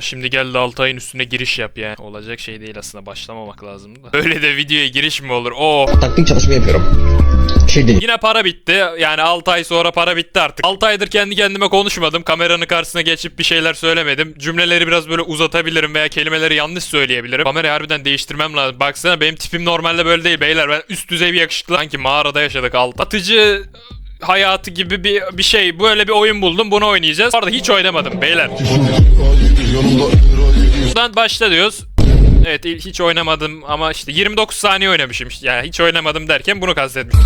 Şimdi geldi Altay'ın üstüne giriş yap yani. Olacak şey değil aslında başlamamak lazım da. Öyle de videoya giriş mi olur? Oo. taktik çalışma yapıyorum. Şey değil. Yine para bitti. Yani 6 ay sonra para bitti artık. 6 aydır kendi kendime konuşmadım. Kameranın karşısına geçip bir şeyler söylemedim. Cümleleri biraz böyle uzatabilirim veya kelimeleri yanlış söyleyebilirim. Kamerayı harbiden değiştirmem lazım. Baksana benim tipim normalde böyle değil beyler. Ben üst düzey bir yakışıklı. Sanki mağarada yaşadık 6. Atıcı hayatı gibi bir, bir şey. Böyle bir oyun buldum. Bunu oynayacağız. Bu arada hiç oynamadım beyler. Buradan başla diyoruz. Evet hiç oynamadım ama işte 29 saniye oynamışım. Yani hiç oynamadım derken bunu kastetmişim.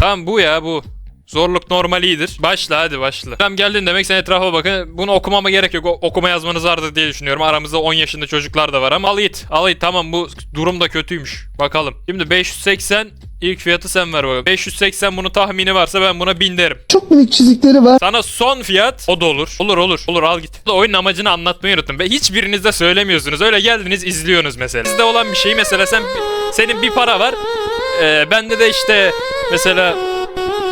Tamam bu ya bu. Zorluk normal iyidir. Başla hadi başla. Tamam geldin demek sen etrafa bakın. Bunu okumama gerek yok. O- okuma yazmanız vardır diye düşünüyorum. Aramızda 10 yaşında çocuklar da var ama al git. Al git tamam bu durum da kötüymüş. Bakalım. Şimdi 580 ilk fiyatı sen ver bakalım. 580 bunu tahmini varsa ben buna 1000 derim. Çok minik çizikleri var. Sana son fiyat o da olur. Olur olur. Olur al git. Bu da Oyunun amacını anlatmayı unuttum. Ve hiçbiriniz de söylemiyorsunuz. Öyle geldiniz izliyorsunuz mesela. Sizde olan bir şeyi mesela sen senin bir para var. Ee, bende de işte mesela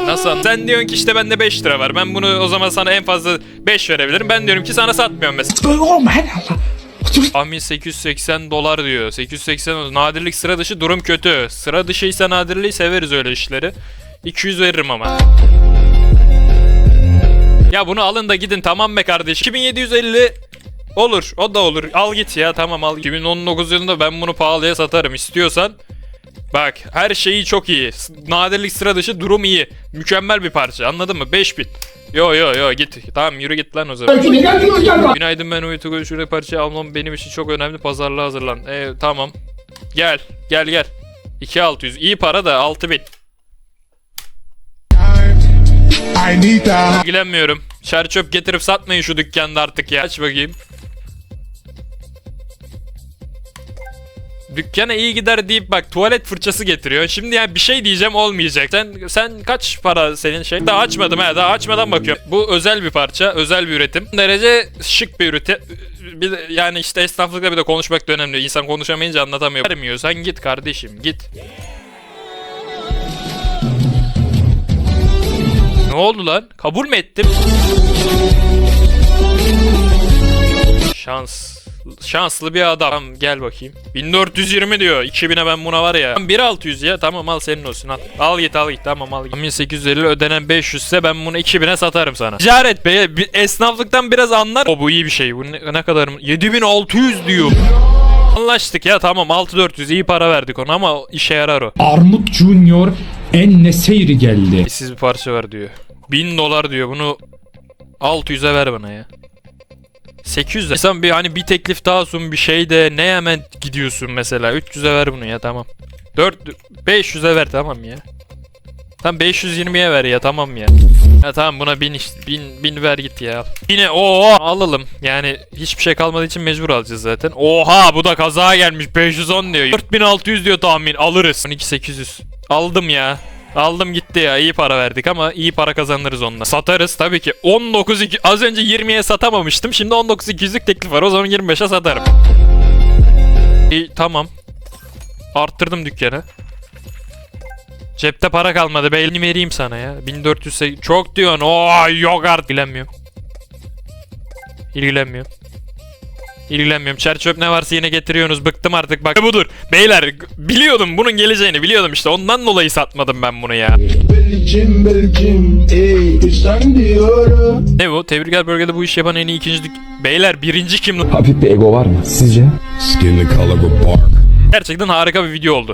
Nasıl? Sen diyorsun ki işte bende 5 lira var. Ben bunu o zaman sana en fazla 5 verebilirim. Ben diyorum ki sana satmıyorum mesela. Tahmin 880 dolar diyor. 880 dolar. nadirlik sıra dışı durum kötü. Sıra dışıysa nadirliği severiz öyle işleri. 200 veririm ama. Ya bunu alın da gidin tamam be kardeşim. 2750 olur. O da olur. Al git ya tamam al. 2019 yılında ben bunu pahalıya satarım istiyorsan. Bak her şeyi çok iyi. Nadirlik sıra dışı durum iyi. Mükemmel bir parça anladın mı? 5000. Yo yo yo git. Tamam yürü git lan o zaman. Günaydın ben Uyutu Şurada parça almam benim için çok önemli. Pazarlığa hazırlan. E, tamam. Gel. Gel gel. 2600. İyi para da 6000. I need that. İlgilenmiyorum. Şer çöp getirip satmayın şu dükkanda artık ya. Aç bakayım. Dükkana iyi gider deyip bak tuvalet fırçası getiriyor. Şimdi yani bir şey diyeceğim olmayacak. Sen sen kaç para senin şey? Daha açmadım ha. Daha açmadan bakıyorum. Bu özel bir parça, özel bir üretim. Derece şık bir üretim. Bir de, yani işte esnaflıkla bir de konuşmak da önemli. İnsan konuşamayınca anlatamıyor. Vermiyorsan git kardeşim git. Ne oldu lan? Kabul mü ettim? Şans. Şanslı bir adam. Gel bakayım. 1420 diyor. 2000'e ben buna var ya. Tamam, 1600 ya. Tamam al senin olsun al. Al git al git. Tamam al git. 1850 ödenen 500 ise ben bunu 2000'e satarım sana. Ticaret be. bir- Esnaflıktan biraz anlar. O bu iyi bir şey. Bu ne, ne kadar? 7600 diyor. Anlaştık ya tamam 6400 iyi para verdik ona ama işe yarar o. Armut Junior en neseyri geldi. Siz bir parça ver diyor. 1000 dolar diyor bunu 600'e ver bana ya. 800 İnsan bir hani bir teklif daha sun bir şey de ne hemen gidiyorsun mesela 300'e ver bunu ya tamam. 4 500'e ver tamam ya. Tam 520'ye ver ya tamam ya. Ya tamam buna 1000 işte 1000 1000 ver git ya. Yine o alalım. Yani hiçbir şey kalmadığı için mecbur alacağız zaten. Oha bu da kaza gelmiş 510 diyor. 4600 diyor tahmin alırız. 12800. Aldım ya. Aldım gitti ya iyi para verdik ama iyi para kazanırız onunla. Satarız tabii ki. 19 2 az önce 20'ye satamamıştım. Şimdi 19 200'lük teklif var. O zaman 25'e satarım. İyi tamam. Arttırdım dükkanı. Cepte para kalmadı. Belini vereyim sana ya. 1400 se- çok diyorsun. Oo yok artık. İlgilenmiyorum. İlgilenmiyorum. İlgilenmiyorum. Çer çöp ne varsa yine getiriyorsunuz. Bıktım artık bak. Budur. Beyler biliyordum bunun geleceğini biliyordum işte. Ondan dolayı satmadım ben bunu ya. Belkim belkim ey sen diyorum. Ne bu? Tebrikler bölgede bu iş yapan en iyi ikinci dük- Beyler birinci kim lan? Hafif bir ego var mı sizce? Skin the color of bark. Gerçekten harika bir video oldu.